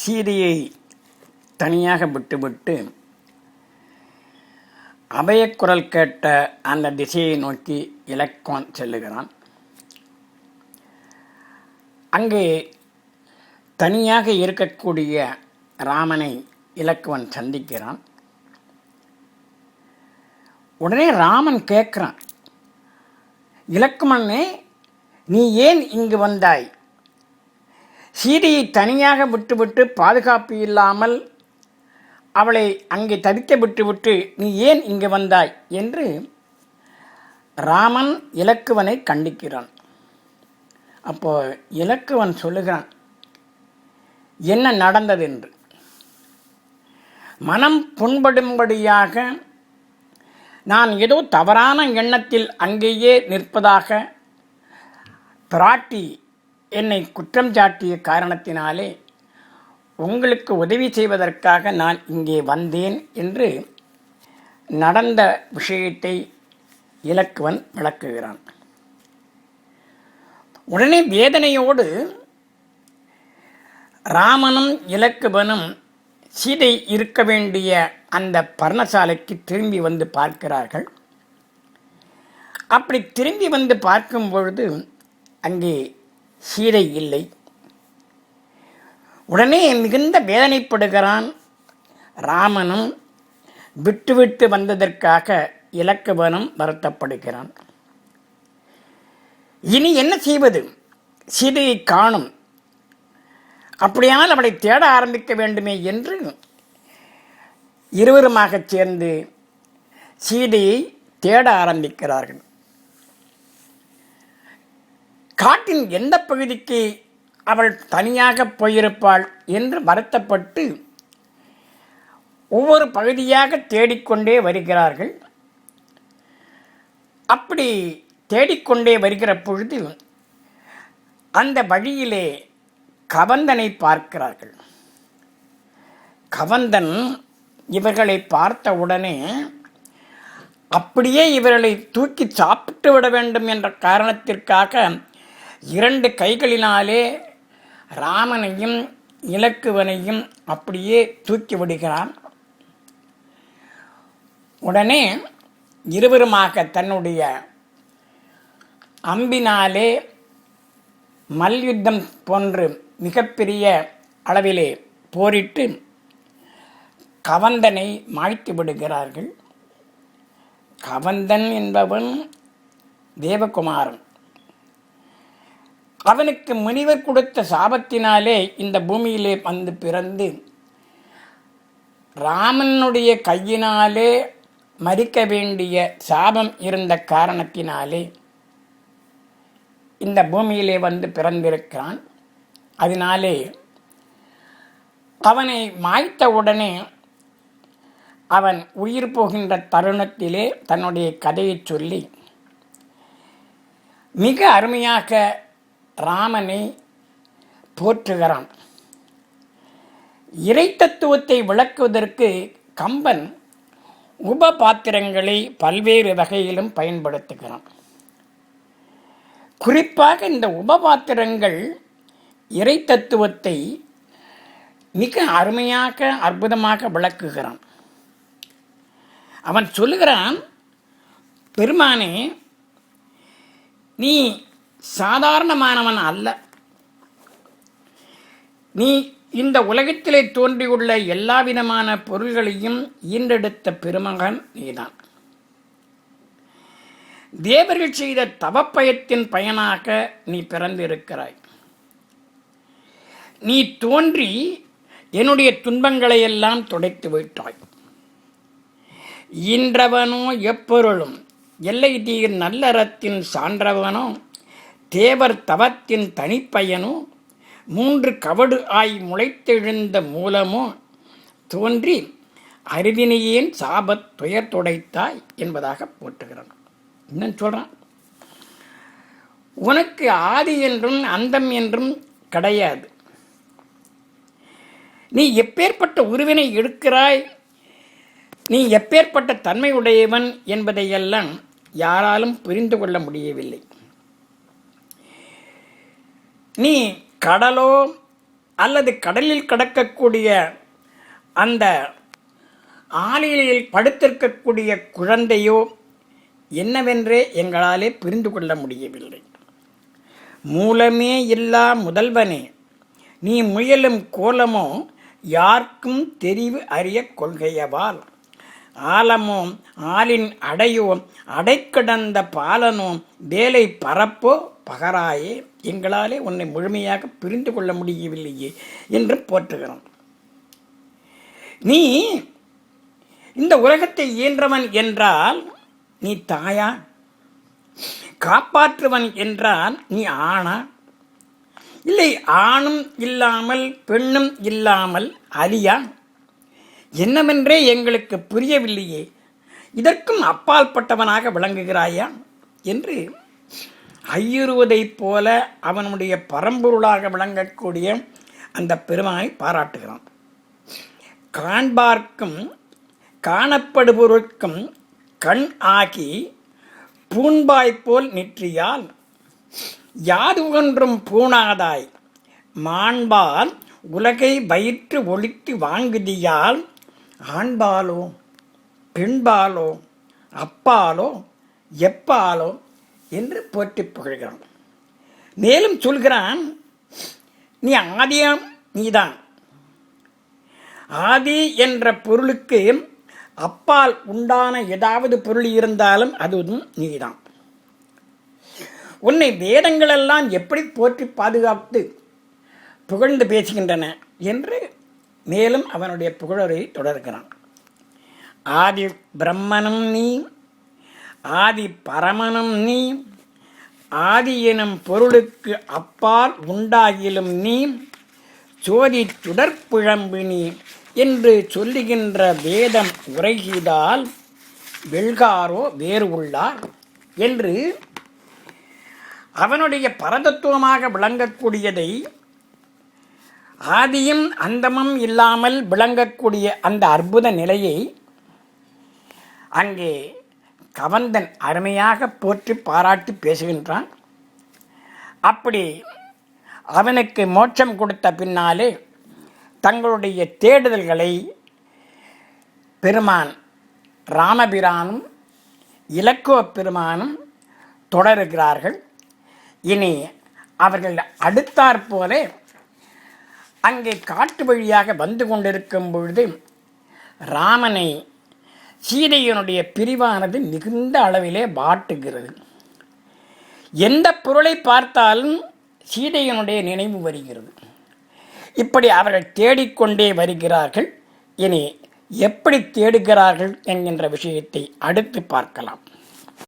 சீதையை தனியாக விட்டுவிட்டு அபயக்குரல் கேட்ட அந்த திசையை நோக்கி இலக்குவன் செல்லுகிறான். அங்கே தனியாக இருக்கக்கூடிய ராமனை இலக்குவன் சந்திக்கிறான். உடனே ராமன் கேட்குறான் இலக்குமண்ணே நீ ஏன் இங்கு வந்தாய்? சீதையை தனியாக விட்டுவிட்டு பாதுகாப்பு இல்லாமல் அவளை அங்கே தவிக்க விட்டுவிட்டு நீ ஏன் இங்கு வந்தாய்? என்று ராமன் இலக்குவனை கண்டிக்கிறான். அப்போ இலக்குவன் சொல்லுகிறான் என்ன நடந்தது என்று மனம் புண்படும்படியாக நான் ஏதோ தவறான எண்ணத்தில் அங்கேயே நிற்பதாக பிராட்டி என்னை குற்றம் சாட்டிய காரணத்தினாலே உங்களுக்கு உதவி செய்வதற்காக நான் இங்கே வந்தேன் என்று நடந்த விஷயத்தை இலக்குவன் விளக்குகிறான். உடனே வேதனையோடு ராமனும் இலக்குவனும் சீதை இருக்க வேண்டிய அந்த பர்ணசாலைக்கு திரும்பி வந்து பார்க்கிறார்கள். அப்படி திரும்பி வந்து பார்க்கும் பொழுது அங்கே சீதை இல்லை. உடனே மிகுந்த வேதனைப்படுகிறான் ராமனும் விட்டுவிட்டு வந்ததற்காக இலக்குவனும் வருத்தப்படுகிறான். இனி என்ன செய்வது? சீதையை காணும். அப்படியானால் அவளை தேட ஆரம்பிக்க வேண்டுமே என்று இருவருமாகச் சேர்ந்து சீதையை தேட ஆரம்பிக்கிறார்கள். காட்டின் எந்த பகுதிக்கு அவள் தனியாக போயிருப்பாள் என்று வருத்தப்பட்டு ஒவ்வொரு பகுதியாக தேடிக்கொண்டே வருகிறார்கள். அப்படி தேடிக்கொண்டே வருகிற பொழுது அந்த வழியிலே கவந்தனை பார்க்கிறார்கள். கவந்தன் இவர்களை பார்த்த உடனே அப்படியே இவர்களை தூக்கி சாப்பிட்டு விட வேண்டும் என்ற காரணத்திற்காக இரண்டு கைகளினாலே ராமனையும் இலக்குவனையும் அப்படியே தூக்கி விடுகிறான். உடனே இருவருமாக தன்னுடைய அம்பினாலே மல்யுத்தம் போன்று மிகப்பெரிய அளவிலே போரிட்டு கவந்தனை மாய்த்து விடுகிறார்கள். கவந்தன் என்பவன் தேவகுமாரன். அவனுக்கு முனிவர் கொடுத்த சாபத்தினாலே இந்த பூமியிலே வந்து பிறந்து ராமனுடைய கையினாலே மறிக்க வேண்டிய சாபம் இருந்த காரணத்தினாலே இந்த பூமியிலே வந்து பிறந்திருக்கிறான். அதனாலே அவனை மாய்த்த உடனே அவன் உயிர் போகின்ற தருணத்திலே தன்னுடைய கதையை சொல்லி மிக அருமையாக ராமனை போற்றுகிறான். இறை தத்துவத்தை விளக்குவதற்கு கம்பன் உப பாத்திரங்களை பல்வேறு வகையிலும் பயன்படுத்துகிறான். குறிப்பாக இந்த உபபாத்திரங்கள் இறை தத்துவத்தை மிக அருமையாக அற்புதமாக விளக்குகிறான். அவன் சொல்லுகிறான் பெருமானே நீ சாதாரணமானவன் அல்ல. நீ இந்த உலகத்திலே தோன்றியுள்ள எல்லா விதமான பொருள்களையும் ஈன்றெடுத்த பெருமகன் நீதான். தேவர்கள் செய்த தவப்பயத்தின் பயனாக நீ பிறந்திருக்கிறாய். நீ தோன்றி என்னுடைய துன்பங்களை எல்லாம் துடைத்து விட்டாய். ஈன்றவனோ எப்பொருளும் எல்லை தீர் நல்லறத்தின் சான்றவனோ தேவர் தவத்தின் தனிப்பயனோ மூன்று கவடு ஆய் முளைத்தெழுந்த மூலமோ தோன்றி அறிவினையேன் சாபத் துயர் துடைத்தாய் என்பதாக போற்றுகிறான். இன்னும் சொல்கிறான் உனக்கு ஆதி என்றும் அந்தம் என்றும் கிடையாது. நீ எப்பேற்பட்ட உருவினை எடுக்கிறாய்? நீ எப்பேற்பட்ட தன்மை உடையவன் என்பதையெல்லாம் யாராலும் புரிந்து கொள்ள முடியவில்லை. நீ கடலோ அல்லது கடலில் கிடக்கக்கூடிய அந்த ஆலையில் படுத்திருக்கக்கூடிய குழந்தையோ என்னவென்றே எங்களாலே புரிந்து கொள்ள முடியவில்லை. மூலமே இல்லா முதல்வனே நீ முயலும் கோலமோ யாருக்கும் தெரிவு அறிய கொள்கையவால். ஆலமோ ஆளின் அடையோ அடைக்கிடந்த பாலனோ வேலை பரப்போ பகராயே எங்களாலே உன்னை முழுமையாக புரிந்து கொள்ள முடியவில்லையே என்று போற்றுகிறோம் நீ இந்த உலகத்தை இயன்றவன் என்றால் நீ தாயா? காப்பாற்றுவன் என்றால் நீ ஆணா? இல்லை ஆணும் இல்லாமல் பெண்ணும் இல்லாமல் அலியா என்னவென்றே எங்களுக்கு புரியவில்லையே. இதற்கும் அப்பால்பட்டவனாக விளங்குகிறாயா? என்று ஐயுறுவதைப் போல அவனுடைய பரம்பொருளாக விளங்கக்கூடிய அந்த பெருமானை பாராட்டுகிறான். காண்பார்க்கும் காணப்படுபொருட்கும் கண் ஆகி பூண்பாய் போல் நிற்றியால் யாது ஒன்றும் பூணாதாய்? மாண்பால் உலகை வயிற்று ஒழித்து வாங்குதியால் ஆண்பாலோ பெண்பாலோ அப்பாலோ எப்பாலோ என்று போற்றி புகழ்கிறான். மேலும் சொல்கிறான் நீ ஆதியாம் நீதான். ஆதி என்ற பொருளுக்கு அப்பால் உண்டான ஏதாவது பொருள் இருந்தாலும் அதுவும் நீதான். உன்னை வேதங்களெல்லாம் எப்படி போற்றி பாதுகாத்து புகழ்ந்து பேசுகின்றன? என்று மேலும் அவனுடைய புகழரை தொடர்கிறான். ஆதி பிரம்மனும் நீ ஆதி பரமனும் நீ ஆதி எனும் பொருளுக்கு அப்பால் உண்டாகிலும் நீ சோதி சுடற்பிழம்பு நீ என்று சொல்லுகின்ற வேதம் உரைகிதால் வெள்காரோ வேறு உள்ளார் என்று அவனுடைய பரதத்துவமாக விளங்கக்கூடியதை ஆதியும் அந்தமும் இல்லாமல் விளங்கக்கூடிய அந்த அற்புத நிலையை அங்கே கவந்தன் அருமையாக போற்றி பாராட்டி பேசுகின்றான். அப்படி அவனுக்கு மோட்சம் கொடுத்த பின்னாலே தங்களுடைய தேடுதல்களை பெருமான் ராமபிரானும் இலக்குவ பெருமானும் தொடருகிறார்கள். இனி அவர்கள் அடுத்தாற்போலே அங்கே காட்டு வழியாக வந்து கொண்டிருக்கும் பொழுது ராமனை சீதையனுடைய பிரிவானது மிகுந்த அளவிலே வாட்டுகிறது. எந்த பொருளை பார்த்தாலும் சீதையனுடைய நினைவு வருகிறது. இப்படி அவர்கள் தேடிக்கொண்டே வருகிறார்கள். இனி எப்படி தேடுகிறார்கள் என்கின்ற விஷயத்தை அடுத்து பார்க்கலாம்.